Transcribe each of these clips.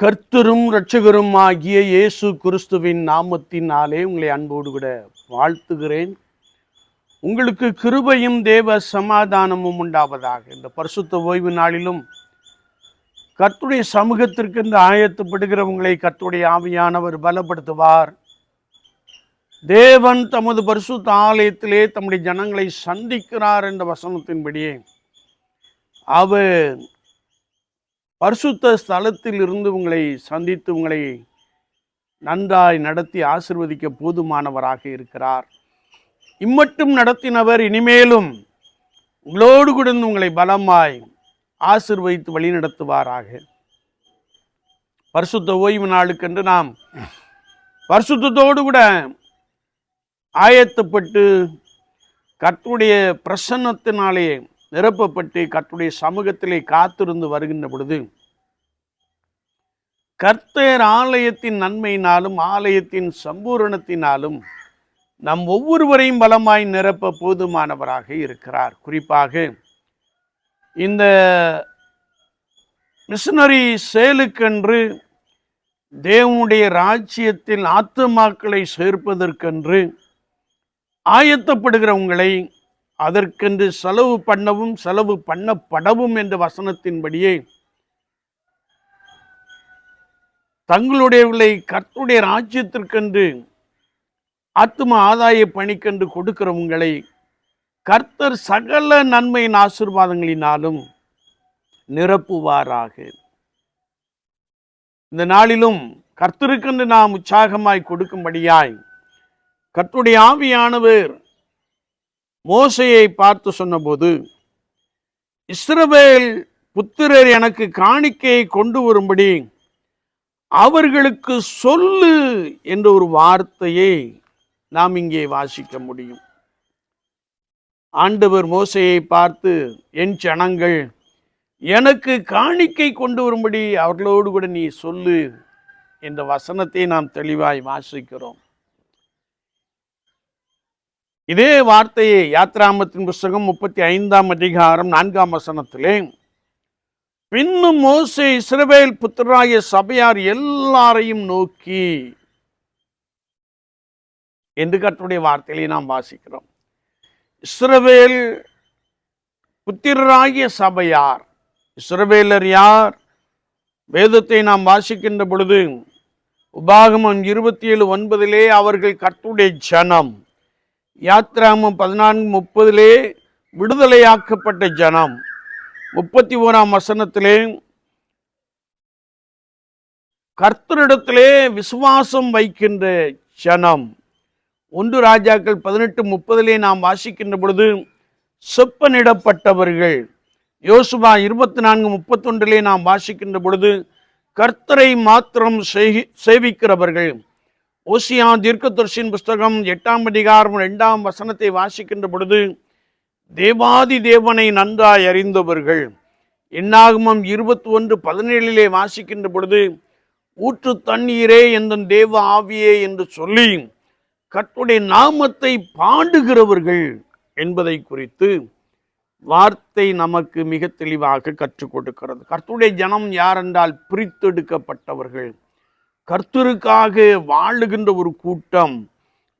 கர்த்தரும் இரட்சகரும் ஆகிய இயேசு கிறிஸ்துவின் நாமத்தினாலே உங்களை அன்போடு கூட வாழ்த்துகிறேன். உங்களுக்கு கிருபையும் தேவ சமாதானமும் உண்டாவதாக. இந்த பரிசுத்த ஓய்வு நாளிலும் கர்த்துடைய சமூகத்திற்கு இந்த ஆயத்துப்படுகிறவங்களை கர்த்துடைய ஆவியானவர் பலப்படுத்துவார். தேவன் தமது பரிசுத்த ஆலயத்திலே தம்முடைய ஜனங்களை சந்திக்கிறார் என்ற வசனத்தின்படியே அவர் பரிசுத்த ஸ்தலத்தில் இருந்து உங்களை சந்தித்து உங்களை நன்றாய் நடத்தி ஆசிர்வதிக்க போதுமானவராக இருக்கிறார். இம்மட்டும் நடத்தினவர் இனிமேலும் உங்களோடு கூட இருந்து உங்களை பலமாய் ஆசிர்வதித்து வழிநடத்துவாராக. பரிசுத்த ஓய்வு நாளுக்கென்று நாம் பரிசுத்தோடு கூட ஆயத்தப்பட்டு கர்த்தருடைய பிரசன்னத்தினாலே நிரப்பப்பட்டு கர்த்தருடைய சமூகத்திலே காத்திருந்து வருகின்ற பொழுது கர்த்தர் ஆலயத்தின் நன்மையினாலும் ஆலயத்தின் சம்பூரணத்தினாலும் நம் ஒவ்வொருவரையும் பலமாய் நிரப்ப போதுமானவராக இருக்கிறார். குறிப்பாக இந்த மிஷனரி செயலுக்கென்று தேவனுடைய ராஜ்யத்தில் ஆத்துமாக்களை சேர்ப்பதற்கென்று ஆயத்தப்படுகிற உங்களை அதற்கென்று செலவு பண்ணவும் செலவு பண்ணப்படவும் என்ற வசனத்தின்படியே தங்களுடையவர்களை கர்த்துடைய ராஜ்யத்திற்கென்று ஆத்தும ஆதாய பணிக்கென்று கொடுக்கிறவங்களை கர்த்தர் சகல நன்மையின் ஆசீர்வாதங்களினாலும் நிரப்புவாராக. இந்த நாளிலும் கர்த்தருக்கென்று நாம் உற்சாகமாய் கொடுக்கும்படியாய் கர்த்துடைய ஆவியானவர் மோசையை பார்த்து சொன்னபோது இஸ்ரவேல் புத்திரர் எனக்கு காணிக்கையை கொண்டு வரும்படி அவர்களுக்கு சொல்லு என்ற ஒரு வார்த்தையை நாம் இங்கே வாசிக்க முடியும். ஆண்டவர் மோசையை பார்த்து என் ஜனங்கள் எனக்கு காணிக்கை கொண்டு வரும்படி அவர்களோடு கூட நீ சொல்லு என்ற வசனத்தை நாம் தெளிவாய் வாசிக்கிறோம். இதே வார்த்தையை யாத்ராமத்தின் புஸ்தகம் முப்பத்தி ஐந்தாம் அதிகாரம் நான்காம் வசனத்திலே பின்னும் மோசே இஸ்ரவேல் புத்திராய சபையார் எல்லாரையும் நோக்கி என்று கட்டுடைய வார்த்தையிலே நாம் வாசிக்கிறோம். இஸ்ரவேல் புத்திரராகிய சபையார் இஸ்ரவேலர் யார்? வேதத்தை நாம் வாசிக்கின்ற பொழுது உபாகமம் இருபத்தி ஏழு ஒன்பதிலே அவர்கள் கட்டுடைய ஜனம் யாத்ராமம் பதினான்கு முப்பதிலே விடுதலையாக்கப்பட்ட ஜனம். முப்பத்தி ஓராம் வசனத்திலே கர்த்தரிடத்திலே விசுவாசம் வைக்கின்ற ஜனம். ஒன்று ராஜாக்கள் பதினெட்டு முப்பதிலே நாம் வாசிக்கின்ற பொழுது செப்பனிடப்பட்டவர்கள். யோசுபா இருபத்தி நான்கு முப்பத்தொன்றிலே நாம் வாசிக்கின்ற பொழுது கர்த்தரை மாத்திரம் சேவிக்கிறவர்கள். ஓசியா தீர்க்கதர்ஷின் புஸ்தகம் எட்டாம் அதிகாரம் ரெண்டாம் வசனத்தை வாசிக்கின்ற பொழுது தேவாதி தேவனை நன்றாய் அறிந்தவர்கள். எண்ணாகமம் இருபத்தி ஒன்று பதினேழிலே வாசிக்கின்ற பொழுது ஊற்று தண்ணீரே எந்த தேவ ஆவியே என்று சொல்லி கர்த்தருடைய நாமத்தை பாடுகிறவர்கள் என்பதை குறித்து வார்த்தை நமக்கு மிக தெளிவாக கற்றுக் கொடுக்கிறது. கர்த்துடைய ஜனம் யாரென்றால் பிரித்தெடுக்கப்பட்டவர்கள். கர்த்தருக்காக வாழுகின்ற ஒரு கூட்டம்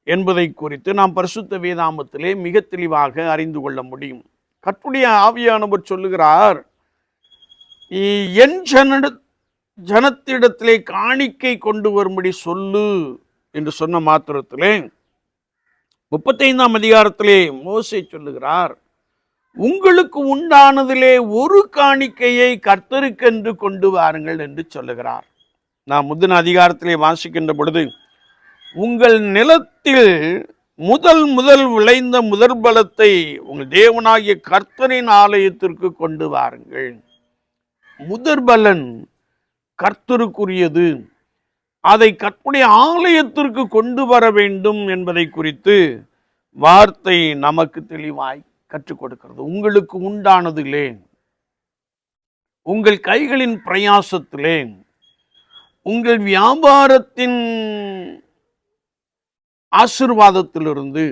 என்பதை குறித்து நாம் பரிசுத்த வேதாமத்திலே மிக தெளிவாக அறிந்து கொள்ள முடியும். கற்புடைய ஆவியானவர் சொல்லுகிறார் என் ஜன ஜனத்திடத்திலே காணிக்கை கொண்டு வரும்படி சொல்லு என்று சொன்ன மாத்திரத்திலே முப்பத்தைந்தாம் அதிகாரத்திலே மோசை சொல்லுகிறார் உங்களுக்கு உண்டானதிலே ஒரு காணிக்கையை கர்த்தருக்கென்று கொண்டு வாருங்கள் என்று சொல்லுகிறார். நாம் முந்தின அதிகாரத்திலே வாசிக்கின்ற பொழுது உங்கள் நிலத்தில் முதல் முதல் விளைந்த முதல் பலத்தை உங்கள் தேவனாகிய கர்த்தரின் ஆலயத்திற்கு கொண்டு வாருங்கள். முதற் பலன் கர்த்தருக்குரியது. அதை கற்புடைய ஆலயத்திற்கு கொண்டு வர வேண்டும் என்பதை குறித்து வார்த்தை நமக்கு தெளிவாய் கற்றுக் கொடுக்கிறது. உங்களுக்கு உண்டானதிலே உங்கள் கைகளின் பிரயாசத்திலே உங்கள் வியாபாரத்தின் ஆசிர்வாதத்திலிருந்து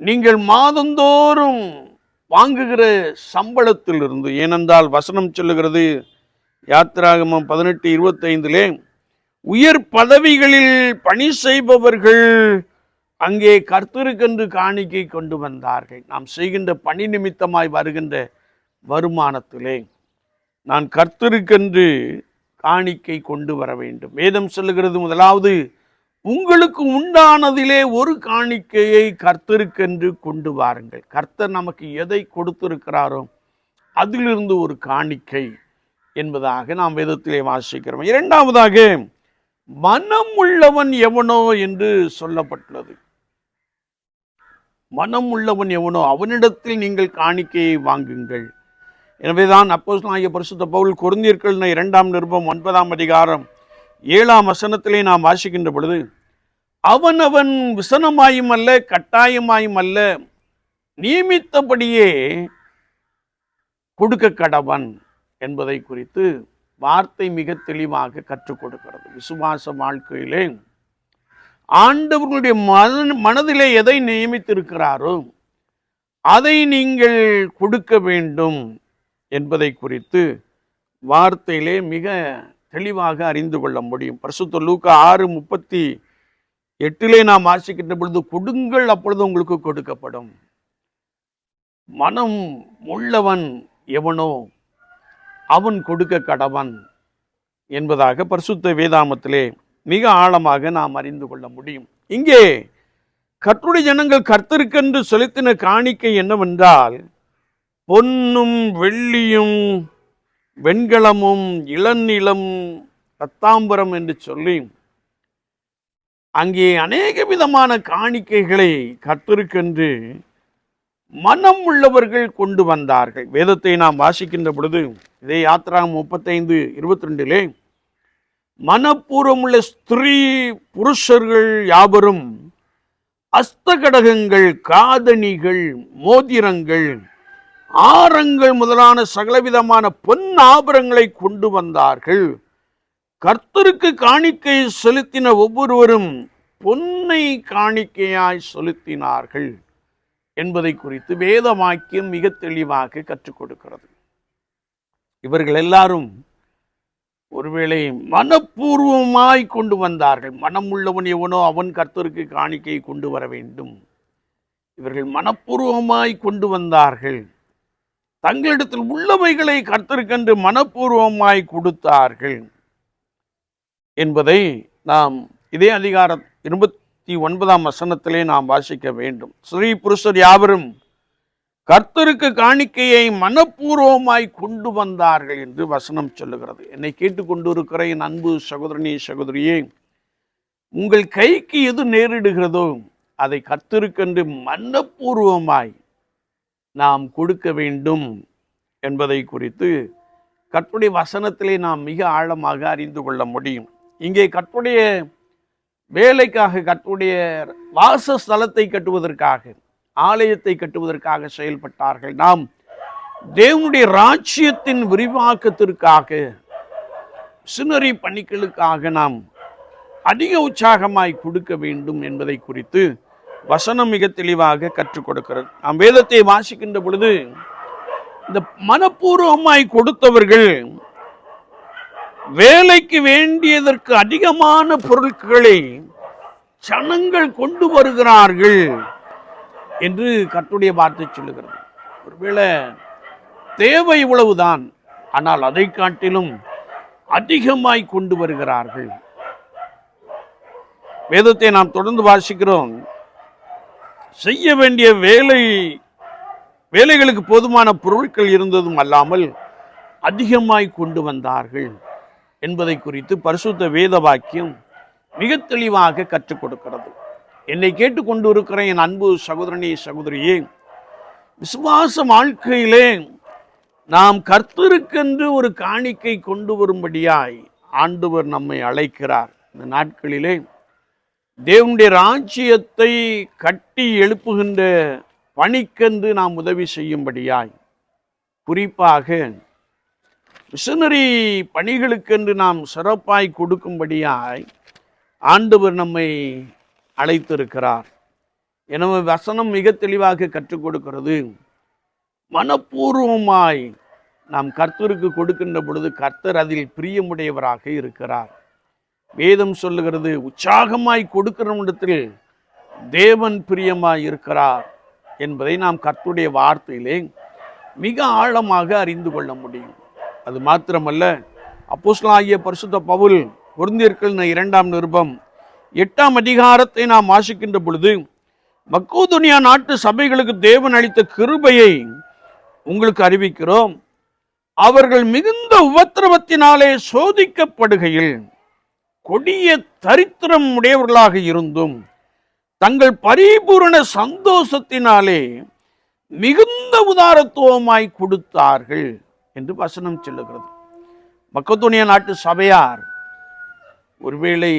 நீங்கள் மாதந்தோறும் வாங்குகிற சம்பளத்திலிருந்து ஏனென்றால் வசனம் சொல்லுகிறது யாத்திராகமம் பதினெட்டு இருபத்தைந்திலே உயர் பதவிகளில் பணி செய்பவர்கள் அங்கே கர்த்தருக்கென்று காணிக்கை கொண்டு வந்தார்கள். நாம் செய்கின்ற பணி நிமித்தமாய் வருகின்ற வருமானத்திலே நான் கர்த்தருக்கென்று காணிக்கை கொண்டு வர வேண்டும். வேதம் சொல்லுகிறது முதலாவது உங்களுக்கு உண்டானதிலே ஒரு காணிக்கையை கர்த்தருக்கென்று கொண்டு வாருங்கள். கர்த்தர் நமக்கு எதை கொடுத்திருக்கிறாரோ அதிலிருந்து ஒரு காணிக்கை என்பதாக நாம் வேதத்திலே வாசிக்கிறோம். இரண்டாவதாக மனம் உள்ளவன் எவனோ என்று சொல்லப்பட்டுள்ளது. மனம் உள்ளவன் எவனோ அவனிடத்தில் நீங்கள் காணிக்கையை வாங்குங்கள். எனவேதான் அப்போஸ் நாய பரிசுத்த பவுல் குருந்தியர்கள் இரண்டாம் நிருபம் ஒன்பதாம் அதிகாரம் ஏழாம் வசனத்திலே நாம் வாசிக்கின்ற பொழுது அவனவன் விசனமாயும் அல்ல கட்டாயமாயும் அல்ல. நியமித்தபடியே கொடுக்க கடவன் என்பதை குறித்து வார்த்தை மிக தெளிவாக கற்றுக் கொடுக்கிறது. விசுவாச வாழ்க்கையிலே ஆண்டவர்களுடைய மன மனதிலே எதை நியமித்திருக்கிறாரோ அதை நீங்கள் கொடுக்க வேண்டும். என்பதை குறித்து வார்த்தையிலே மிக தெளிவாக அறிந்து கொள்ள முடியும். பரிசுத்த லூக்கா ஆறு முப்பத்தி எட்டிலே நாம் வாசிக்கின்ற பொழுது கொடுங்கள் அப்பொழுது உங்களுக்கு கொடுக்கப்படும். மனம் உள்ளவன் எவனோ அவன் கொடுக்க கடவன் என்பதாக பரிசுத்த வேதாமத்திலே மிக ஆழமாக நாம் அறிந்து கொள்ள முடியும். இங்கே கற்றுடைய ஜனங்கள் கர்த்தருக்கென்று செலுத்தின காணிக்கை என்னவென்றால் பொன்னும் வெள்ளியும் வெண்கலமும் இளநிலம் ரத்தாம்பரம் என்று சொல்லி அங்கே அநேக விதமான காணிக்கைகளை கத்திருக்கென்று மனம் உள்ளவர்கள் கொண்டு வந்தார்கள். வேதத்தை நாம் வாசிக்கின்ற பொழுது இதே யாத்ரா முப்பத்தைந்து இருபத்தி ரெண்டிலே மனப்பூர்வமுள்ள ஸ்திரீ புருஷர்கள் யாவரும் அஸ்தகடகங்கள் காதணிகள் மோதிரங்கள் ஆரங்கள் முதலான சகலவிதமான பொன் ஆபரங்களை கொண்டு வந்தார்கள். கர்த்தருக்கு காணிக்கை செலுத்தின ஒவ்வொருவரும் பொன்னை காணிக்கையாய் செலுத்தினார்கள் என்பதை குறித்து வேத வாக்கியம் மிக தெளிவாக கற்றுக் கொடுக்கிறது. இவர்கள் எல்லாரும் ஒருவேளை மனப்பூர்வமாய் கொண்டு வந்தார்கள். மனம் உள்ளவன் எவனோ அவன் கர்த்தருக்கு காணிக்கை கொண்டு வர வேண்டும். இவர்கள் மனப்பூர்வமாய் கொண்டு வந்தார்கள். தங்களிடத்தில் உள்ளவைகளை கர்த்தருக்கென்று மனப்பூர்வமாய் கொடுத்தார்கள் என்பதை நாம் இதே அதிகாரம் இருபத்தி ஒன்பதாம் வசனத்திலே நாம் வாசிக்க வேண்டும். ஸ்ரீ புருஷர் யாவரும் கர்த்தருக்கு காணிக்கையை மனப்பூர்வமாய் கொண்டு வந்தார்கள் என்று வசனம் சொல்லுகிறது. என்னை கேட்டுக்கொண்டிருக்கிற என் அன்பு சகோதரனி சகோதரியே உங்கள் கைக்கு எது நேரிடுகிறதோ அதை கர்த்தருக்கென்று மனப்பூர்வமாய் நாம் கொடுக்க வேண்டும் என்பதை குறித்து கற்புடைய வசனத்திலே நாம் மிக ஆழமாக அறிந்து கொள்ள முடியும். இங்கே கற்புடைய வேலைக்காக கற்புடைய வாசஸ்தலத்தை கட்டுவதற்காக ஆலயத்தை கட்டுவதற்காக செயல்பட்டார்கள். நாம் தேவனுடைய ராஜ்யத்தின் விரிவாக்கத்திற்காக மிஷினரி பணிகளுக்காக நாம் அதிக உற்சாகமாய் கொடுக்க வேண்டும் என்பதை குறித்து வசனம் மிக தெளிவாக கற்றுக் கொடுக்கிறது. நாம் வேதத்தை வாசிக்கின்ற பொழுது இந்த மனப்பூர்வமாய் கொடுத்தவர்கள் வேலைக்கு வேண்டியதற்கு அதிகமான பொருட்களை ஜனங்கள் கொண்டு வருகிறார்கள் என்று கட்டுடைய வார்த்தை சொல்லுகிறது. ஒருவேளை தேவை இவ்வளவுதான் ஆனால் அதை காட்டிலும் அதிகமாய் கொண்டு வருகிறார்கள். வேதத்தை நாம் தொடர்ந்து வாசிக்கிறோம். செய்ய வேண்டிய வேலை வேலைகளுக்கு போதுமான பொருட்கள் இருந்ததும் அல்லாமல் அதிகமாய் கொண்டு வந்தார்கள் என்பதை குறித்து பரிசுத்த வேத வாக்கியம் மிக தெளிவாக கற்றுக் கொடுக்கிறது. என்னை கேட்டுக்கொண்டு இருக்கிற என் அன்பு சகோதரனே சகோதரியே விசுவாச வாழ்க்கையிலே நாம் கர்த்தருக்கென்று ஒரு காணிக்கை கொண்டு வரும்படியாய் ஆண்டவர் நம்மை அழைக்கிறார். இந்த நாட்களிலே தேவனுடைய ராஜ்யத்தை கட்டி எழுப்புகின்ற பணிக்கென்று நாம் உதவி செய்யும்படியாய் குறிப்பாக மிஷனரி பணிகளுக்கென்று நாம் சிறப்பாய் கொடுக்கும்படியாய் ஆண்டவர் நம்மை அழைத்திருக்கிறார். எனவே வசனம் மிக தெளிவாக கற்றுக் கொடுக்கிறது. மனப்பூர்வமாய் நாம் கர்த்தருக்கு கொடுக்கின்ற பொழுது கர்த்தர் அதில் பிரியமுடையவராக இருக்கிறார். வேதம் சொல்லுகிறது உற்சாகமாய் கொடுக்கிறவனிடத்தில் தேவன் பிரியமாய் இருக்கிறார் என்பதை நாம் கர்த்துடைய வார்த்தையிலே மிக ஆழமாக அறிந்து கொள்ள முடியும். அது மாத்திரமல்ல அப்போஸ்லாகிய பரிசுத்த பவுல் பொருந்தியர்கள் இரண்டாம் நிருபம் எட்டாம் அதிகாரத்தை நாம் வாசிக்கின்ற பொழுது மக்கோதுனியா நாட்டு சபைகளுக்கு தேவன் அளித்த கிருபையை உங்களுக்கு அறிவிக்கிறோம். அவர்கள் மிகுந்த உபத்திரவத்தினாலே சோதிக்கப்படுகையில் கொடிய தரித்திரம் உடையவர்களாக இருந்தும் தங்கள் பரிபூரண சந்தோஷத்தினாலே மிகுந்த உதாரத்துவமாய் கொடுத்தார்கள் என்று வசனம் சொல்லுகிறது. மக்கத்துணிய நாட்டு சபையார் ஒருவேளை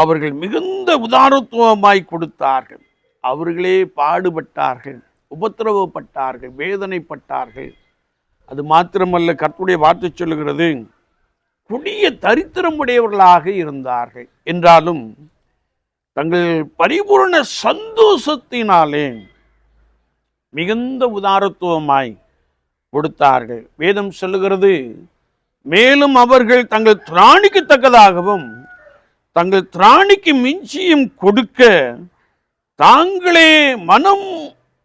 அவர்கள் மிகுந்த உதாரத்துவமாய் கொடுத்தார்கள். அவர்களே பாடுபட்டார்கள் உபத்திரவப்பட்டார்கள் வேதனைப்பட்டார்கள். அது மாத்திரமல்ல கர்த்தருடைய வார்த்தை சொல்லுகிறது. கொடிய தரித்திரம் உடையவர்களாக இருந்தார்கள். என்றாலும் தங்கள் பரிபூர்ண சந்தோஷத்தினாலே மிகுந்த உதாரத்துவமாய் கொடுத்தார்கள். வேதம் சொல்லுகிறது மேலும் அவர்கள் தங்கள் திராணிக்கு தக்கதாகவும் தங்கள் திராணிக்கு மிஞ்சியும் கொடுக்க தாங்களே மனம்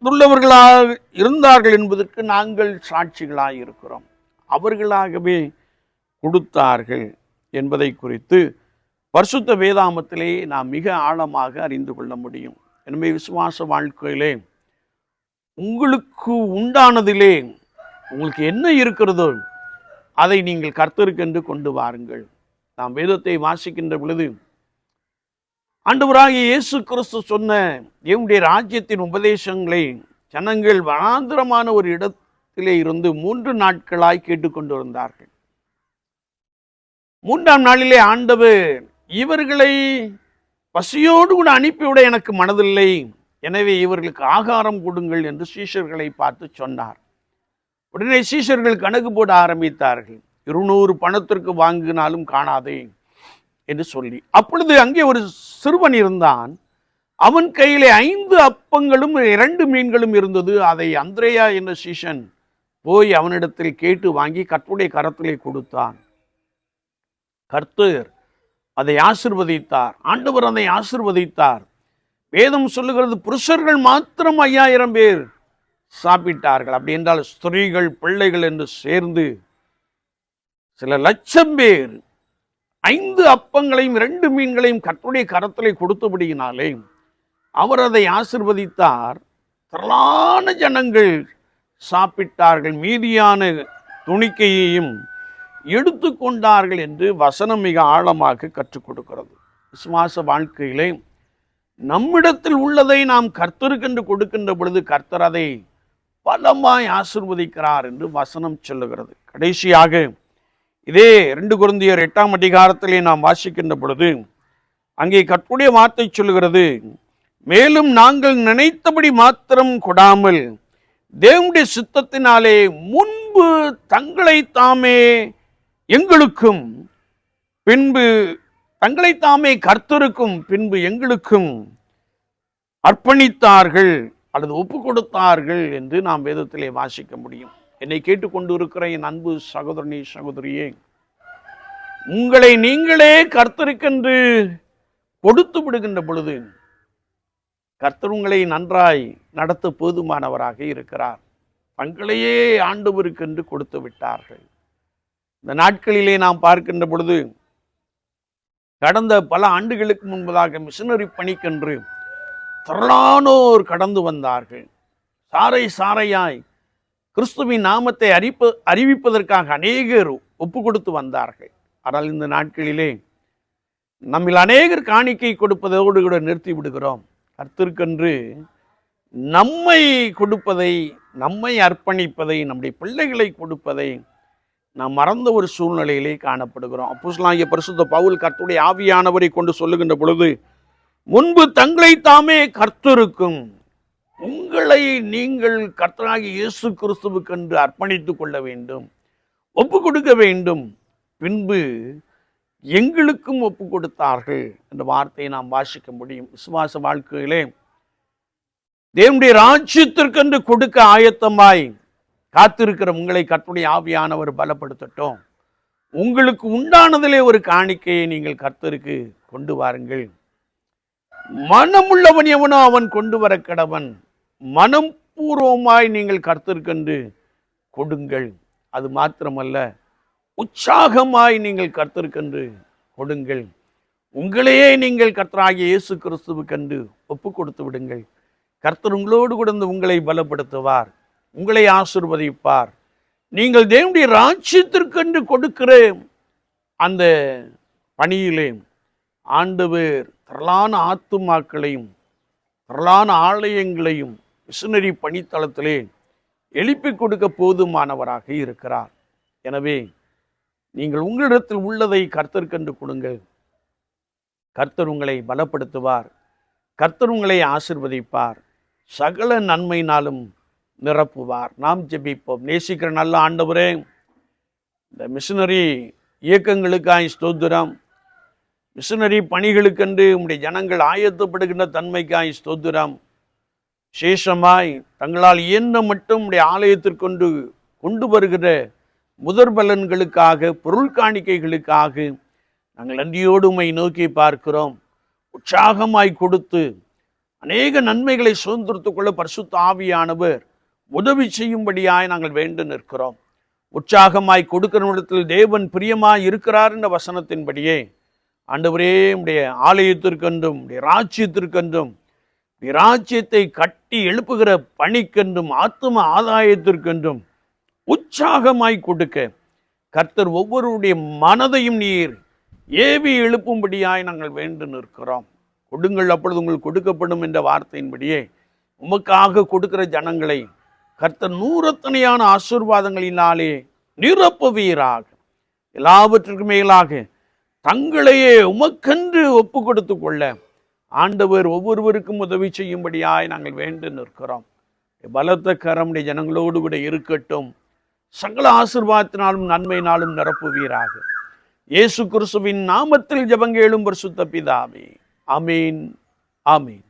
உள்ளவர்களாக இருந்தார்கள் என்பதற்கு நாங்கள் சாட்சிகளாக இருக்கிறோம் அவர்களாகவே கொடுத்தார்கள் என்பதை குறித்து பரிசுத்த வேதாமத்திலே நாம் மிக ஆழமாக அறிந்து கொள்ள முடியும். எனவே விசுவாச வாழ்க்கையிலே உங்களுக்கு உண்டானதிலே உங்களுக்கு என்ன இருக்கிறதோ அதை நீங்கள் கர்த்தருக்கென்று கொண்டு வாருங்கள். நாம் வேதத்தை வாசிக்கின்ற பொழுது ஆண்டவராகிய இயேசு கிறிஸ்து சொன்ன என்னுடைய ராஜ்யத்தின் உபதேசங்களை ஜனங்கள் வனாந்திரமான ஒரு இடத்திலே இருந்து மூன்று நாட்களாய் கேட்டுக்கொண்டு வந்தார்கள். மூன்றாம் நாளிலே ஆண்டவர் இவர்களை பசியோடு கூட அனுப்பிவிட எனக்கு மனதில்லை. எனவே இவர்களுக்கு ஆகாரம் கொடுங்கள் என்று சீஷர்களை பார்த்து சொன்னார். உடனே சீஷர்கள் கணக்கு போட ஆரம்பித்தார்கள். இருநூறு பணத்திற்கு வாங்கினாலும் காணாதே என்று சொல்லி. அப்பொழுது அங்கே ஒரு சிறுவன் இருந்தான். அவன் கையிலே ஐந்து அப்பங்களும் இரண்டு மீன்களும் இருந்தது. அதை அந்திரேயா என்ற சீஷன் போய் அவனிடத்தில் கேட்டு வாங்கி கற்றுடைய கரத்திலே கொடுத்தான். கர்த்தர் அதை ஆசிர்வதித்தார். ஆண்டவர் அதை ஆசிர்வதித்தார். வேதம் சொல்லுகிறது புருஷர்கள் மாத்திரம் ஐயாயிரம் பேர் சாப்பிட்டார்கள். அப்படி என்றால் ஸ்திரீகள் பிள்ளைகள் என்று சேர்ந்து சில லட்சம் பேர் ஐந்து அப்பங்களையும் இரண்டு மீன்களையும் கற்றுடைய கரத்திலே கொடுத்தபடியினாலே அவர் அதை ஆசிர்வதித்தார். திரளான ஜனங்கள் சாப்பிட்டார்கள். மீதியான துணிக்கையையும் எடுத்துக்கொண்டார்கள் என்று வசனம் மிக ஆழமாக கற்றுக் கொடுக்கிறது. விசுவாச வாழ்க்கையிலே நம்மிடத்தில் உள்ளதை நாம் கர்த்தருக்கென்று கொடுக்கின்ற பொழுது கர்த்தர் அதை பலமாய் ஆசிர்வதிக்கிறார் என்று வசனம் சொல்லுகிறது. கடைசியாக இதே ரெண்டு குருந்தியர் எட்டாம் அதிகாரத்திலே நாம் வாசிக்கின்ற பொழுது அங்கே கற்புடைய வார்த்தை சொல்லுகிறது மேலும் நாங்கள் நினைத்தபடி மாத்திரம் கொடாமல் தேவனுடைய சித்தத்தினாலே முன்பு தங்களை தாமே எங்களுக்கும் பின்பு தங்களை தாமே கர்த்தருக்கும் பின்பு எங்களுக்கும் அர்ப்பணித்தார்கள் அல்லது ஒப்பு கொடுத்தார்கள் என்று நாம் வேதத்திலே வாசிக்க முடியும். என்னை கேட்டுக்கொண்டு இருக்கிற என் அன்பு சகோதரனி சகோதரியே உங்களை நீங்களே கர்த்தருக்கென்று கொடுத்து விடுகின்ற பொழுது கர்த்தர் உங்களை நன்றாய் நடத்த போதுமானவராக இருக்கிறார். தங்களையே ஆண்டவருக்கென்று கொடுத்து விட்டார்கள். இந்த நாட்களிலே நாம் பார்க்கின்ற பொழுது கடந்த பல ஆண்டுகளுக்கு முன்பதாக மிஷனரி பணிக்கென்று திரளானோர் கடந்து வந்தார்கள். சாரை சாரையாய் கிறிஸ்துவின் நாமத்தை அறிப்ப அறிவிப்பதற்காக அநேகர் ஒப்பு கொடுத்து வந்தார்கள். ஆனால் இந்த நாட்களிலே நம்மில் அநேகர் காணிக்கை கொடுப்பதோடு கூட நிறுத்தி விடுகிறோம். கர்த்தருக்கென்று நம்மை கொடுப்பதை நம்மை அர்ப்பணிப்பதை நம்முடைய பிள்ளைகளை கொடுப்பதை நாம் மறந்த ஒரு சூழ்நிலையிலே காணப்படுகிறோம். அப்போஸ்தலனாகிய பரிசுத்த பவுல் கர்த்துடைய ஆவியானவரை கொண்டு சொல்லுகின்ற பொழுது முன்பு தங்களை தாமே கர்த்தருக்கும் உங்களை நீங்கள் கர்த்தராகிய இயேசு கிறிஸ்துவுக்கென்று அர்ப்பணித்து கொள்ள வேண்டும் ஒப்பு கொடுக்க வேண்டும். பின்பு எங்களுக்கும் ஒப்பு கொடுத்தார்கள் என்ற வார்த்தையை நாம் வாசிக்க முடியும். விசுவாச வாழ்க்கையிலே தேவனுடைய ராஜ்யத்திற்கென்று கொடுக்க ஆயத்தமாய் காத்திருக்கிற உங்களை கர்த்துடைய ஆவியானவர் பலப்படுத்தட்டும். உங்களுக்கு உண்டானதிலே ஒரு காணிக்கையை நீங்கள் கர்த்தருக்கு கொண்டு வாருங்கள். மனமுள்ளவன் எவனோ அவன் கொண்டு வர கடவன். மனம் பூர்வமாய் நீங்கள் கர்த்தருக்கென்று கொடுங்கள். அது மாத்திரமல்ல உற்சாகமாய் நீங்கள் கர்த்தருக்கென்று கொடுங்கள். உங்களையே நீங்கள் கர்த்தராகிய இயேசு கிறிஸ்துவுக்கென்று ஒப்பு கொடுத்து விடுங்கள். கர்த்தர் உங்களோடு கூட உங்களை பலப்படுத்துவார். உங்களை ஆசிர்வதிப்பார். நீங்கள் தேவனுடைய ராஜ்யத்திற்கென்று கொடுக்கிற அந்த பணியிலே ஆண்டவர் திரளான ஆத்துமாக்களையும் திரளான ஆலயங்களையும் மிஷினரி பணித்தளத்திலே எழுப்பி கொடுக்க போதுமானவராக இருக்கிறார். எனவே நீங்கள் உங்களிடத்தில் உள்ளதை கர்த்தருக்கென்று கொடுங்கள். கர்த்தர் உங்களை பலப்படுத்துவார். கர்த்தர் உங்களை ஆசிர்வதிப்பார். சகல நன்மையினாலும் நிரப்புவார். நாம் ஜெபிப்போம். நேசிக்கிற நல்ல ஆண்டவரே இந்த மிஷினரி இயக்கங்களுக்காய் ஸ்தோத்திரம். மிஷினரி பணிகளுக்கென்று உம்முடைய ஜனங்கள் ஆயத்தப்படுகின்ற தன்மைக்காய் ஸ்தோத்திரம். விசேஷமாய் தங்களால் இயன்ற மட்டும் உடைய ஆலயத்திற்கொண்டு கொண்டு வருகிற முதற் பலன்களுக்காக பொருள் காணிக்கைகளுக்காக நாங்கள் நன்றியோடு உம்மை நோக்கி பார்க்கிறோம். உற்சாகமாய் கொடுத்து அநேக நன்மைகளை சுதந்திரத்துக்குள்ள பரிசுத்த ஆவியானவர் உதவி செய்யும்படியாய் நாங்கள் வேண்டு நிற்கிறோம். உற்சாகமாய் கொடுக்கிறவனிடத்தில் தேவன் பிரியமாய் இருக்கிறார் என்ற வசனத்தின்படியே ஆண்டவரே உடைய ஆலயத்திற்கென்றும் உடைய ராஜ்யத்திற்கென்றும் ராஜ்யத்தை கட்டி எழுப்புகிற பணிக்கென்றும் ஆத்தும ஆதாயத்திற்கென்றும் உற்சாகமாய் கொடுக்க கர்த்தர் ஒவ்வொருடைய மனதையும் நீர் ஏவி எழுப்பும்படியாய் நாங்கள் வேண்டு நிற்கிறோம். கொடுங்கள் அப்பொழுது உங்களுக்கு கொடுக்கப்படும் என்ற வார்த்தையின்படியே உமக்காக கொடுக்கிற ஜனங்களை கர்த்தர் நூறத்தனையான ஆசீர்வாதங்களினாலே நிரப்புவீராக எல்லாவற்றிற்கும் மேலாக தங்களையே உமக்கென்று ஒப்பு கொடுத்து கொள்ள ஆண்டவர் ஒவ்வொருவருக்கும் உதவி செய்யும்படியாய் நாங்கள் வேண்டு நிற்கிறோம். பலத்த கரமுடைய ஜனங்களோடு கூட இருக்கட்டும். சகல ஆசிர்வாதத்தினாலும் நன்மையினாலும் நிரப்புவீராக இயேசு கிறிஸ்துவின் நாமத்தில் ஜபங்கேளும் பரிசுத்த பிதாவே. அமீன் ஆமீன்.